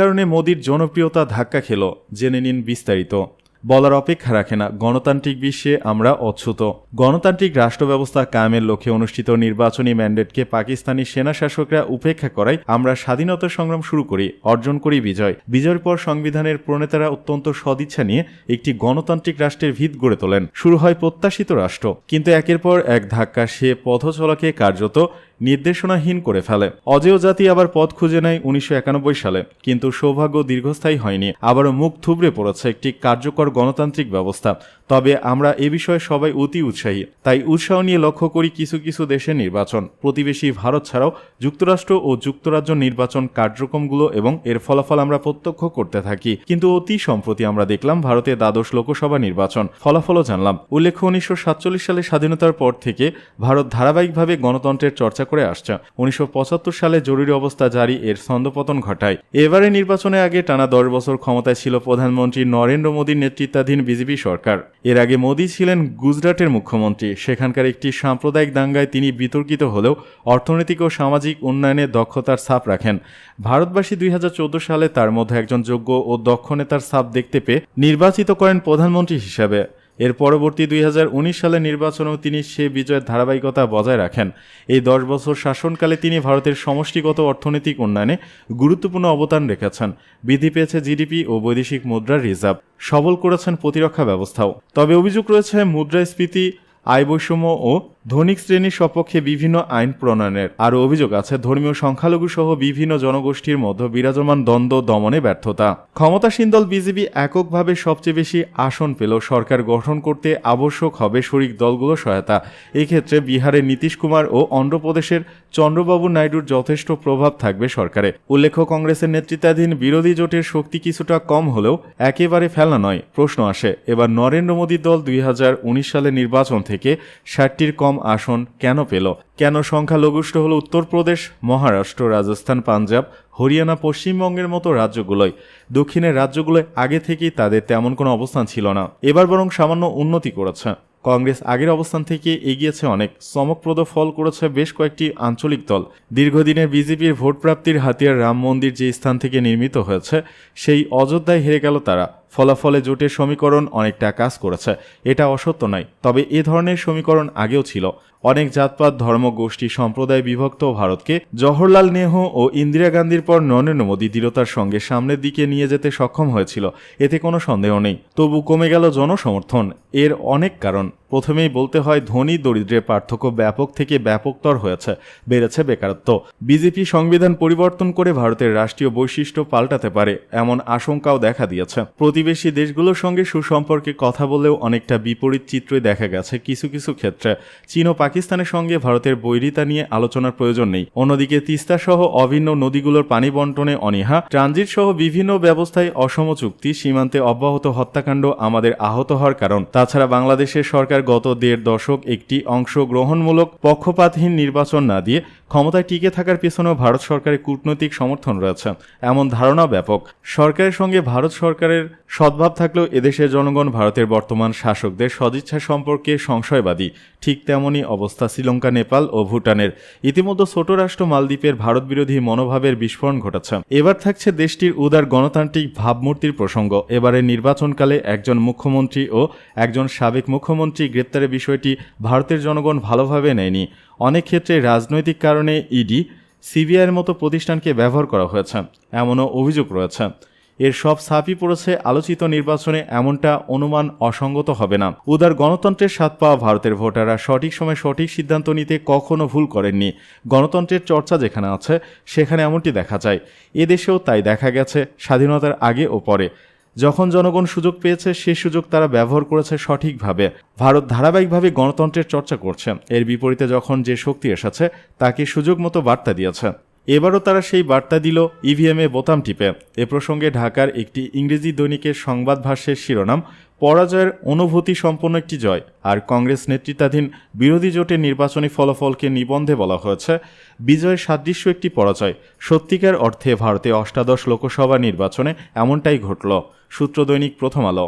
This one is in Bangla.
কারণে মোদির জনপ্রিয়তা ধাক্কা খেল, জেনে নিন বিস্তারিত। বলার অপেক্ষা রাখে না, গণতান্ত্রিক বিশ্বে আমরা অচ্যুত। গণতান্ত্রিক রাষ্ট্র ব্যবস্থা কায়েমের লক্ষ্যে অনুষ্ঠিত নির্বাচনী ম্যান্ডেটকে পাকিস্তানি সেনা শাসকরা উপেক্ষা করায় আমরা স্বাধীনতা সংগ্রাম শুরু করি, অর্জন করি বিজয়। বিজয়ের পর সংবিধানের প্রণেতারা অত্যন্ত সদিচ্ছা নিয়ে একটি গণতান্ত্রিক রাষ্ট্রের ভিত গড়ে তোলেন। শুরু হয় প্রত্যাশিত রাষ্ট্র, কিন্তু একের পর এক ধাক্কা সে পথ চলাকে কার্যত নির্দেশনাহীন করে ফেলে। অজেয় জাতি আবার পথ খুঁজে নেয় উনিশশো একানব্বই সালে, কিন্তু সৌভাগ্য দীর্ঘস্থায়ী হয়নি। আবারও মুখ থুবড়ে পড়েছে একটি কার্যকর গণতান্ত্রিক ব্যবস্থা। তবে আমরা এ বিষয়ে সবাই অতি উৎসাহী। তাই উৎসাহ নিয়ে লক্ষ্য করি কিছু কিছু দেশের নির্বাচন। প্রতিবেশী ভারত ছাড়াও যুক্তরাষ্ট্র ও যুক্তরাজ্য নির্বাচন কার্যক্রমগুলো এবং এর ফলাফল আমরা প্রত্যক্ষ করতে থাকি। কিন্তু অতি সম্প্রতি আমরা দেখলাম ভারতে দ্বাদশ লোকসভা নির্বাচন। ফলাফলও জানলাম। উল্লেখ্য, উনিশশো সালে স্বাধীনতার পর থেকে ভারত ধারাবাহিকভাবে গণতন্ত্রের চর্চা করে আসছে। উনিশশো পঁচাত্তর সালে জরুরি অবস্থা জারি, এর ছন্দপতন ঘটায়। এবারে নির্বাচনে আগে টানা দশ বছর ক্ষমতায় ছিল প্রধানমন্ত্রী নরেন্দ্র মোদীর নেতৃত্বাধীন বিজেপি সরকার। এর আগে মোদী ছিলেন গুজরাটের মুখ্যমন্ত্রী। সেখানকার একটি সাম্প্রদায়িক দাঙ্গায় তিনি বিতর্কিত হলেও অর্থনৈতিক ও সামাজিক উন্নয়নে দক্ষতার ছাপ রাখেন। ভারতবাসী দুই হাজার চৌদ্দ সালে তার মধ্যে একজন যোগ্য ও দক্ষ নেতার ছাপ দেখতে পেয়ে নির্বাচিত করেন প্রধানমন্ত্রী হিসাবে। এর পরবর্তী দুই হাজার উনিশ সালে নির্বাচনেও তিনি সে বিজয়ের ধারাবাহিকতা বজায় রাখেন। এই দশ বছর শাসনকালে তিনি ভারতের সমষ্টিগত অর্থনৈতিক উন্নয়নে গুরুত্বপূর্ণ অবদান রেখেছেন। বৃদ্ধি পেয়েছে জিডিপি ও বৈদেশিক মুদ্রার রিজার্ভ। সবল করেছেন প্রতিরক্ষা ব্যবস্থাও। তবে অভিযোগ রয়েছে, মুদ্রাস্ফীতি, আয় বৈষম্য ও ধনিক শ্রেণির সপক্ষে বিভিন্ন আইন প্রণয়নের আরও অভিযোগ আছে, ধর্মীয় সংখ্যালঘু সহ বিভিন্ন জনগোষ্ঠীর মধ্যে বিরাজমান দ্বন্দ্ব দমনে ব্যর্থতা। ক্ষমতাসীন দল বিজেপি এককভাবে সবচেয়ে বেশি আসন পেল, সরকার গঠন করতে আবশ্যক হবে শরিক দলগুলোর সহায়তা। এক্ষেত্রে বিহারের নীতিশ কুমার ও অন্ধ্রপ্রদেশের চন্দ্রবাবু নাইডুর যথেষ্ট প্রভাব থাকবে সরকারে। উল্লেখ্য, কংগ্রেসের নেতৃত্বাধীন বিরোধী জোটের শক্তি কিছুটা কম হলেও একেবারে ফেলা নয়, প্রশ্ন আসে। এবার নরেন্দ্র মোদীর দল দুই সালে নির্বাচন থেকে ষাটটির কম আসন কেন পেল? কেন সংখ্যালঘুষ্ট হল উত্তরপ্রদেশ, মহারাষ্ট্র, রাজস্থান, পাঞ্জাব, হরিয়ানা, পশ্চিমবঙ্গের মতো রাজ্যগুলোয়? দক্ষিণের রাজ্যগুলোয় আগে থেকেই তাদের তেমন কোনো অবস্থান ছিল না। এবার বরং সামান্য উন্নতি করেছে। কংগ্রেস আগের অবস্থান থেকে এগিয়েছে অনেক। চমকপ্রদ ফল করেছে বেশ কয়েকটি আঞ্চলিক দল। দীর্ঘদিনের বিজেপির ভোট প্রাপ্তির হাতিয়ার রাম মন্দির যে স্থান থেকে নির্মিত হয়েছে, সেই অযোধ্যায় হেরে গেল তারা। ফলাফলে জোটের সমীকরণ অনেকটা কাজ করেছে। এটা অসত্য নয়, তবে এ ধরনের সমীকরণ আগেও ছিল। অনেক জাতপাত, ধর্ম, গোষ্ঠী, সম্প্রদায় বিভক্ত ভারতকে জওহরলাল নেহু ও ইন্দিরা গান্ধীর পর নরেন্দ্র মোদী দৃঢ়তার সঙ্গে সামনের দিকে নিয়ে যেতে সক্ষম হয়েছিল। এতে কোনো সন্দেহ নেই। তবু কমে গেল জনসমর্থন, এর অনেক কারণ। প্রথমেই বলতে হয়, ধনী দরিদ্রের পার্থক্য ব্যাপক থেকে ব্যাপকতর হয়েছে, বেড়েছে বেকারত্ব। বিজেপি সংবিধান পরিবর্তন করে ভারতের রাষ্ট্রীয় বৈশিষ্ট্য পাল্টাতে পারে, এমন আশঙ্কাও দেখা দিয়েছে। প্রতিবেশী দেশগুলোর সঙ্গে সুসম্পর্কে কথা বলেও অনেকটা বিপরীত চিত্রই দেখা গেছে কিছু কিছু ক্ষেত্রে। চীন ও পাকিস্তানের সঙ্গে ভারতের বৈরিতা নিয়ে আলোচনার প্রয়োজন নেই। অন্যদিকে তিস্তা সহ অভিন্ন নদীগুলোর পানি বন্টনে অনীহা, ট্রানজিট সহ বিভিন্ন ব্যবস্থায় অসম চুক্তি, সীমান্তে অব্যাহত হত্যাকাণ্ড আমাদের আহত হওয়ার কারণ। তাছাড়া বাংলাদেশের সরকার গত দেড় দশক একটি অংশগ্রহণমূলক পক্ষপাতহীন নির্বাচন না দিয়ে ক্ষমতায় টিকে থাকার পেছনেও ভারত সরকারের কূটনৈতিক সমর্থন রয়েছে। এমন ধারণা ব্যাপক। সরকারের সঙ্গে ভারত সরকারের সদ্ভাব থাকলেও এদেশের জনগণ ভারতের বর্তমান শাসকদের সদিচ্ছা সম্পর্কে সংশয়বাদী। ঠিক তেমনই অবস্থা শ্রীলঙ্কা, নেপাল ও ভুটানের। ইতিমধ্যে ছোট রাষ্ট্র মালদ্বীপের ভারত বিরোধী মনোভাবের বিস্ফোরণ ঘটেছে। এবার থাকছে দেশটির উদার গণতান্ত্রিক ভাবমূর্তির প্রসঙ্গ। এবারের নির্বাচনকালে একজন মুখ্যমন্ত্রী ও একজন সাবেক মুখ্যমন্ত্রী গ্রেপ্তারের বিষয়টি ভারতের জনগণ ভালোভাবে নেয়নি। অনেক ক্ষেত্রে রাজনৈতিক কারণে ইডি সিবিআইয়ের মতো প্রতিষ্ঠানকে ব্যবহার করা হয়েছে, এমনও অভিযোগ রয়েছে। এর সব ছাপই পড়েছে আলোচিত নির্বাচনে, এমনটা অনুমান অসঙ্গত হবে না। উদার গণতন্ত্রের স্বাদ পাওয়া ভারতের ভোটাররা সঠিক সময় সঠিক সিদ্ধান্ত নিতে কখনো ভুল করেননি। গণতন্ত্রের চর্চা যেখানে আছে, সেখানে এমনটি দেখা যায়। এদেশেও তাই দেখা গেছে, স্বাধীনতার আগে ও পরে। যখন জনগণ সুযোগ পেয়েছে সে সুযোগ তারা ব্যবহার করেছে সঠিকভাবে। ভারত ধারাবাহিকভাবে গণতন্ত্রের চর্চা করছে। এর বিপরীতে যখন যে শক্তি এসেছে, তাকে সুযোগ মতো বার্তা দিয়েছে। এবারও তারা সেই বার্তা দিল, ইভিএমে বোতাম টিপে। এ প্রসঙ্গে ঢাকার একটি ইংরেজি দৈনিকের সংবাদ ভাষ্যের শিরোনাম, পরাজয়ের অনুভূতি সম্পন্ন একটি জয়, আর কংগ্রেস নেতৃত্বাধীন বিরোধী জোটের নির্বাচনী ফলাফলকে নিবন্ধে বলা হয়েছে, বিজয়ের সাদৃশ্য একটি পরাজয়। সত্যিকার অর্থে ভারতে অষ্টাদশ লোকসভা নির্বাচনে এমনটাই ঘটল। সূত্র দৈনিক প্রথম আলো।